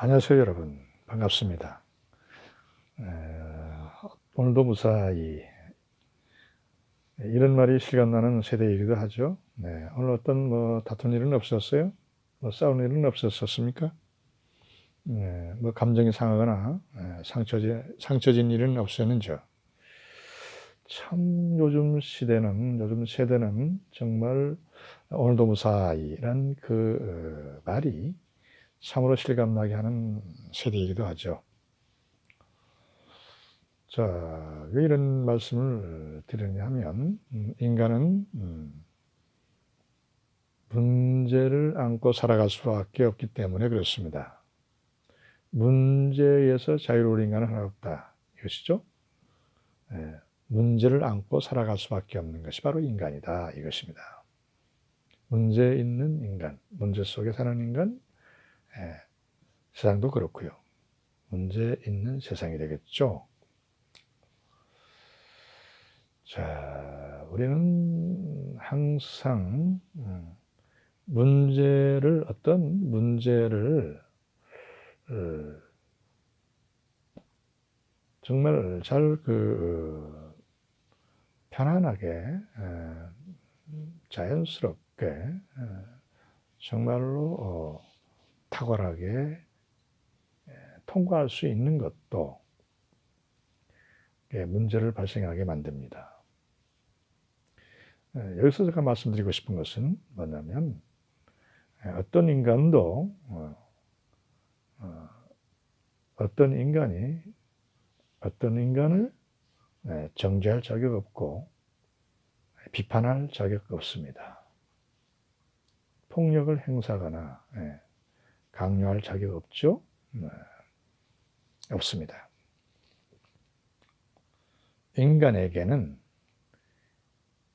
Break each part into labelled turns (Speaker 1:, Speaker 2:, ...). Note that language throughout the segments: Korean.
Speaker 1: 안녕하세요 여러분 반갑습니다. 에, 오늘도 무사히 이런 말이 실감나는 세대이기도 하죠. 네, 오늘 어떤 뭐 다툰 일은 없었어요? 뭐 싸운 일은 없었습니까? 네, 뭐 감정이 상하거나 에, 상처지, 상처진 일은 없었는죠. 참 요즘 시대는 요즘 세대는 정말 오늘도 무사히란 그 어, 말이 참으로 실감나게 하는 세대이기도 하죠. 자, 왜 이런 말씀을 드리냐 하면, 음, 인간은 음, 문제를 안고 살아갈 수밖에 없기 때문에 그렇습니다. 문제에서 자유로운 인간은 하나 없다. 이것이죠. 예, 문제를 안고 살아갈 수밖에 없는 것이 바로 인간이다. 이것입니다. 문제 있는 인간, 문제 속에 사는 인간, 예, 세상도 그렇고요. 문제 있는 세상이 되겠죠. 자, 우리는 항상 음, 문제를 어떤 문제를 어, 정말 잘 그 편안하게 자연스럽게 정말로 어, 탁월하게 통과할 수 있는 것도 문제를 발생하게 만듭니다. 여기서 제가 말씀드리고 싶은 것은 뭐냐면 어떤 인간도 어, 어, 어떤 인간이 어떤 인간을 정죄할 자격 없고 비판할 자격 없습니다. 폭력을 행사하거나 강요할 자격 없죠? 네. 없습니다. 인간에게는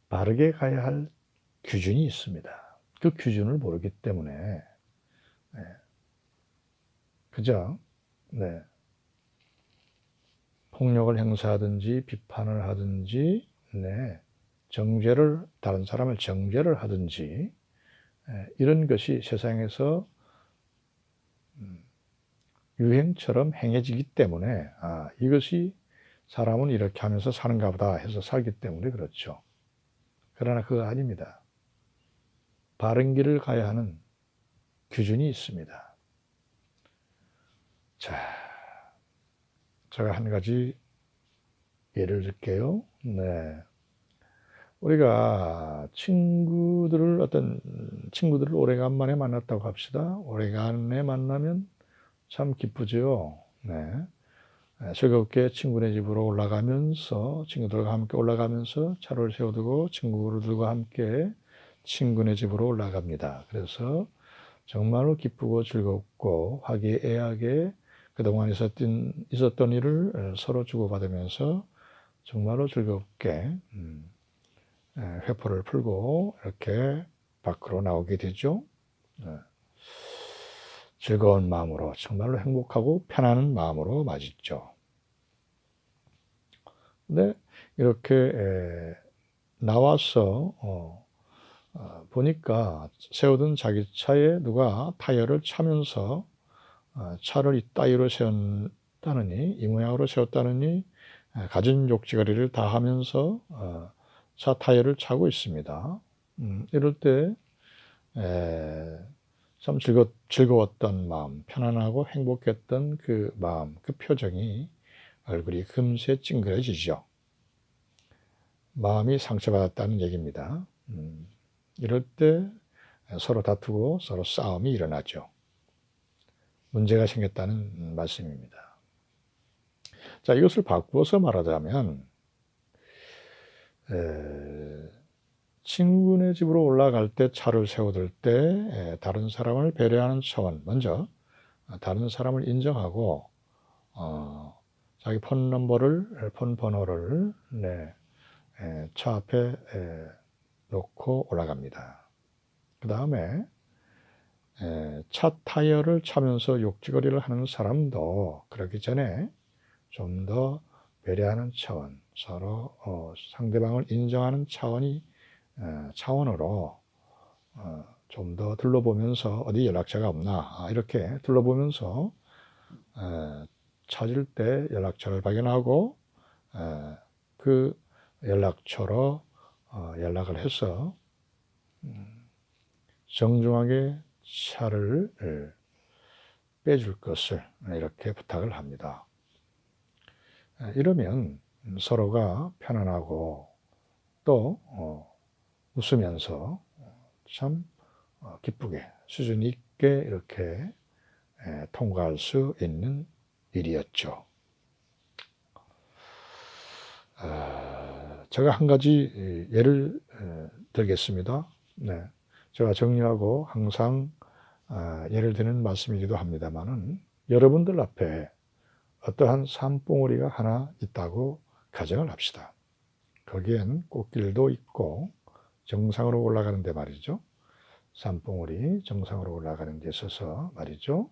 Speaker 1: 바르게 가야 할 규준이 있습니다. 그 규준을 모르기 때문에 네. 그죠? 네. 폭력을 행사하든지 비판을 하든지 네. 정죄를 다른 사람을 정죄를 하든지 네. 이런 것이 세상에서 음, 유행처럼 행해지기 때문에 아, 이것이 사람은 이렇게 하면서 사는가 보다 해서 살기 때문에 그렇죠. 그러나 그거 아닙니다. 바른 길을 가야 하는 규준이 있습니다. 자, 제가 한 가지 예를 들게요. 네. 우리가 친구들을 어떤 친구들을 오래간만에 만났다고 합시다. 오래간에 만나면 참 기쁘죠. 네. 즐겁게 친구네 집으로 올라가면서 친구들과 함께 올라가면서 차를 세워두고 친구들과 함께 친구네 집으로 올라갑니다. 그래서 정말로 기쁘고 즐겁고 화기애애하게 그동안 있었던, 있었던 일을 서로 주고받으면서 정말로 즐겁게 음, 회포를 풀고 이렇게 밖으로 나오게 되죠. 네. 즐거운 마음으로 정말로 행복하고 편안한 마음으로 맞있죠. 근데 이렇게 나와서 어, 어, 보니까 세우던 자기 차에 누가 타이어를 차면서 어, 차를 이 따위로 세웠다느니 이 모양으로 세웠다느니 가진 욕지거리를 다 하면서 어, 차 타이어를 차고 있습니다. 음, 이럴 때참 즐거, 즐거웠던 마음, 편안하고 행복했던 그 마음, 그 표정이 얼굴이 금세 찡그려지죠. 마음이 상처받았다는 얘기입니다. 음, 이럴 때 서로 다투고 서로 싸움이 일어나죠. 문제가 생겼다는 말씀입니다. 자, 이것을 바꾸어서 말하자면, 에, 친구네 집으로 올라갈 때 차를 세워둘 때 다른 사람을 배려하는 차원, 먼저 다른 사람을 인정하고 어, 자기 폰 넘버를 폰 번호를 네, 에, 차 앞에 에, 놓고 올라갑니다. 그 다음에 차 타이어를 차면서 욕지거리를 하는 사람도 그러기 전에 좀 더 배려하는 차원, 서로 어, 상대방을 인정하는 차원이 어, 차원으로 어, 좀 더 둘러보면서 어디 연락처가 없나 아, 이렇게 둘러보면서 에, 찾을 때 연락처를 발견하고 에, 그 연락처로 어, 연락을 해서 음, 정중하게 차를 빼줄 것을 이렇게 부탁을 합니다. 에, 이러면 서로가 편안하고 또 어, 웃으면서 참 어, 기쁘게 수준 있게 이렇게 에, 통과할 수 있는 일이었죠. 아, 제가 한 가지 예를 에, 들겠습니다. 네, 제가 정리하고 항상 아, 예를 드는 말씀이기도 합니다만은 여러분들 앞에 어떠한 산봉우리가 하나 있다고 가정을 합시다. 거기엔 꽃길도 있고 정상으로 올라가는데 말이죠. 산봉우리 정상으로 올라가는 데 있어서 말이죠.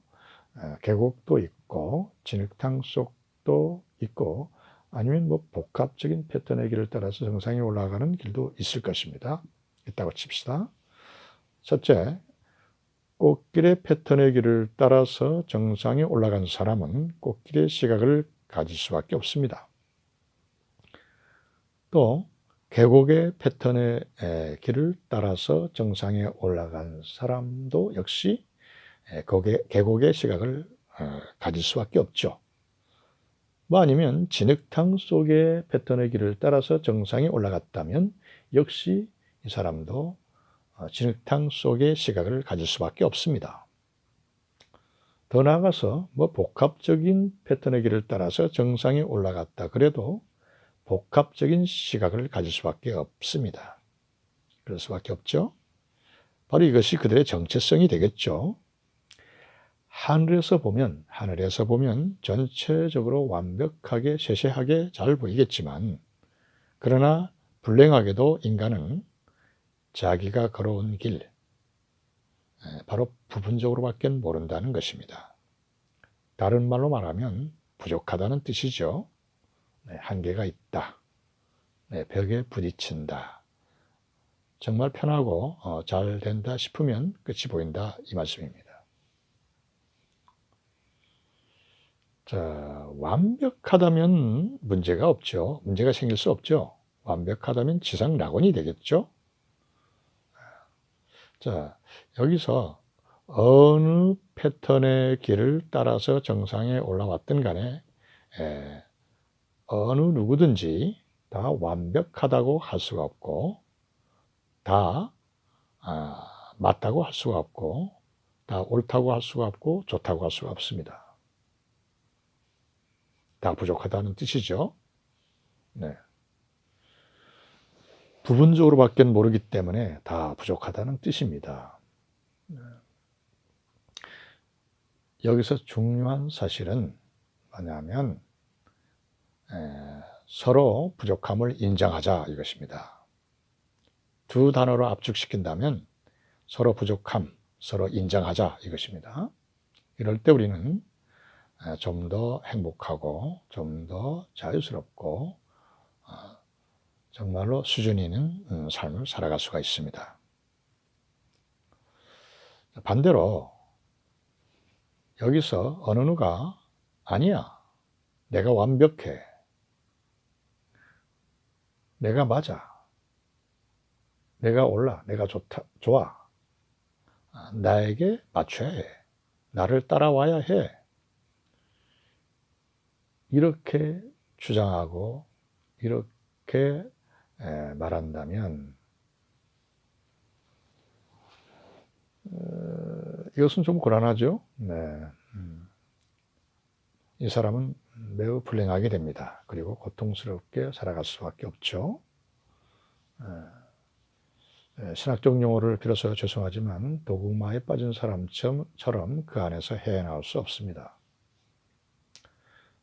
Speaker 1: 아, 계곡도 있고 진흙탕 속도 있고 아니면 뭐 복합적인 패턴의 길을 따라서 정상에 올라가는 길도 있을 것입니다. 있다고 칩시다. 첫째, 꽃길의 패턴의 길을 따라서 정상에 올라간 사람은 꽃길의 시각을 가질 수밖에 없습니다. 또 계곡의 패턴의 길을 따라서 정상에 올라간 사람도 역시 계곡의 시각을 어, 가질 수밖에 없죠. 뭐 아니면 진흙탕 속의 패턴의 길을 따라서 정상에 올라갔다면 역시 이 사람도 어, 진흙탕 속의 시각을 가질 수밖에 없습니다. 더 나아가서 뭐 복합적인 패턴의 길을 따라서 정상에 올라갔다 그래도 복합적인 시각을 가질 수밖에 없습니다. 그럴 수밖에 없죠. 바로 이것이 그들의 정체성이 되겠죠. 하늘에서 보면, 하늘에서 보면 전체적으로 완벽하게 세세하게 잘 보이겠지만, 그러나 불행하게도 인간은 자기가 걸어온 길, 바로 부분적으로밖에 모른다는 것입니다. 다른 말로 말하면 부족하다는 뜻이죠. 네, 한계가 있다. 네, 벽에 부딪힌다. 정말 편하고 어, 잘 된다 싶으면 끝이 보인다 이 말씀입니다. 자, 완벽하다면 문제가 없죠. 문제가 생길 수 없죠. 완벽하다면 지상 낙원이 되겠죠. 자, 여기서 어느 패턴의 길을 따라서 정상에 올라왔든 간에 에, 어느 누구든지 다 완벽하다고 할 수가 없고 다 아, 맞다고 할 수가 없고 다 옳다고 할 수가 없고 좋다고 할 수가 없습니다. 다 부족하다는 뜻이죠. 네. 부분적으로밖에 모르기 때문에 다 부족하다는 뜻입니다. 네. 여기서 중요한 사실은 뭐냐면 서로 부족함을 인정하자 이것입니다. 두 단어로 압축시킨다면 서로 부족함, 서로 인정하자 이것입니다. 이럴 때 우리는 좀 더 행복하고 좀 더 자유스럽고 어, 정말로 수준 있는 음, 삶을 살아갈 수가 있습니다. 반대로 여기서 어느 누가 아니야 내가 완벽해 내가 맞아. 내가 올라. 내가 좋다. 좋아. 아, 나에게 맞춰야 해. 나를 따라와야 해. 이렇게 주장하고 이렇게 말한다면 어, 이것은 좀 곤란하죠. 네. 음. 이 사람은 매우 불행하게 됩니다. 그리고 고통스럽게 살아갈 수밖에 없죠. 신학적 용어를 빌어서 죄송하지만 도구마에 빠진 사람처럼 그 안에서 헤어나올 수 없습니다.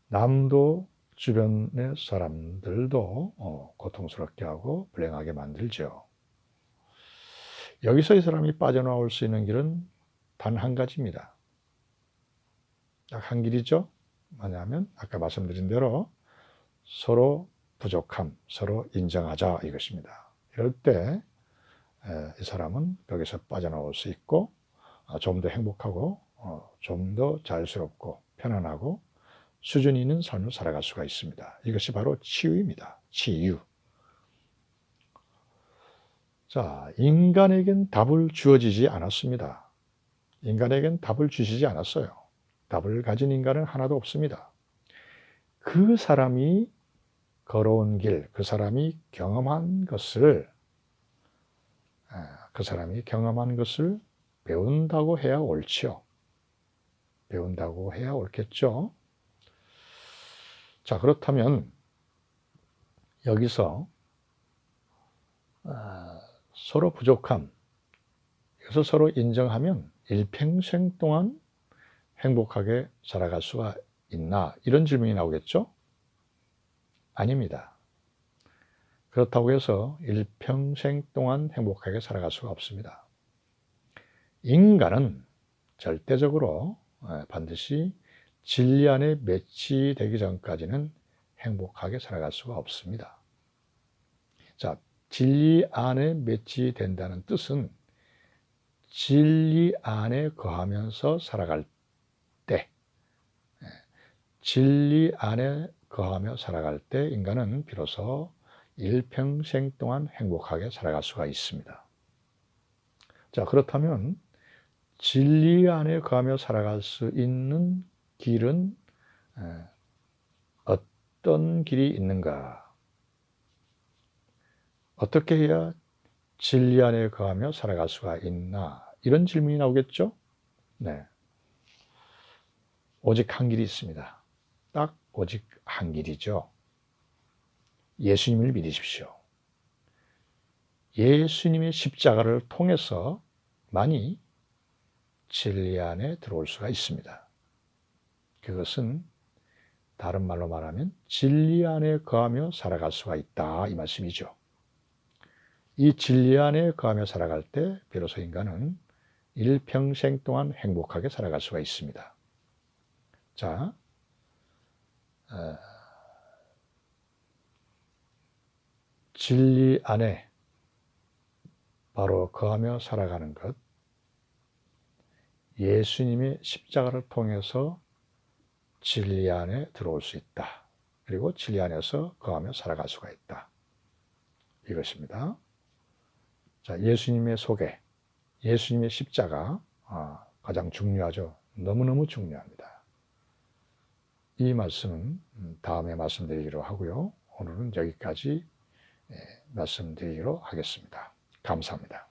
Speaker 1: 남도 주변의 사람들도 어, 고통스럽게 하고 불행하게 만들죠. 여기서 이 사람이 빠져나올 수 있는 길은 단 한 가지입니다. 딱 한 길이죠. 뭐냐면 아까 말씀드린 대로 서로 부족함, 서로 인정하자 이것입니다. 이럴 때 이 사람은 거기서 빠져나올 수 있고 어, 좀더 행복하고 어, 좀더 자유스럽고 편안하고 수준 있는 삶을 살아갈 수가 있습니다. 이것이 바로 치유입니다. 치유. 자, 인간에겐 답을 주어지지 않았습니다. 인간에겐 답을 주시지 않았어요. 답을 가진 인간은 하나도 없습니다. 그 사람이 걸어온 길, 그 사람이 경험한 것을, 아, 그 사람이 경험한 것을 배운다고 해야 옳지요. 배운다고 해야 옳겠죠. 자, 그렇다면 여기서 아, 서로 부족함, 이것을 서로 인정하면 일평생 동안 행복하게 살아갈 수가 있나? 이런 질문이 나오겠죠? 아닙니다. 그렇다고 해서 일평생 동안 행복하게 살아갈 수가 없습니다. 인간은 절대적으로 어, 반드시 진리 안에 매치되기 전까지는 행복하게 살아갈 수가 없습니다. 자, 진리 안에 매치된다는 뜻은 진리 안에 거하면서 살아갈 때, 예, 진리 안에 거하며 살아갈 때 인간은 비로소 일평생 동안 행복하게 살아갈 수가 있습니다. 자, 그렇다면 진리 안에 거하며 살아갈 수 있는 길은 어떤 길이 있는가? 어떻게 해야 진리 안에 거하며 살아갈 수가 있나? 이런 질문이 나오겠죠? 네. 오직 한 길이 있습니다. 딱 오직 한 길이죠. 예수님을 믿으십시오. 예수님의 십자가를 통해서 만이 진리 안에 들어올 수가 있습니다. 그것은 다른 말로 말하면 진리 안에 거하며 살아갈 수가 있다 이 말씀이죠. 이 진리 안에 거하며 살아갈 때 비로소 인간은 일평생 동안 행복하게 살아갈 수가 있습니다. 자, 어, 진리 안에 바로 거하며 살아가는 것, 예수님의 십자가를 통해서 진리 안에 들어올 수 있다. 그리고 진리 안에서 거하며 살아갈 수가 있다. 이것입니다. 자, 예수님의 소개, 예수님의 십자가 아, 가장 중요하죠. 너무너무 중요합니다. 이 말씀은 다음에 말씀드리기로 하고요. 오늘은 여기까지 예, 말씀드리기로 하겠습니다. 감사합니다.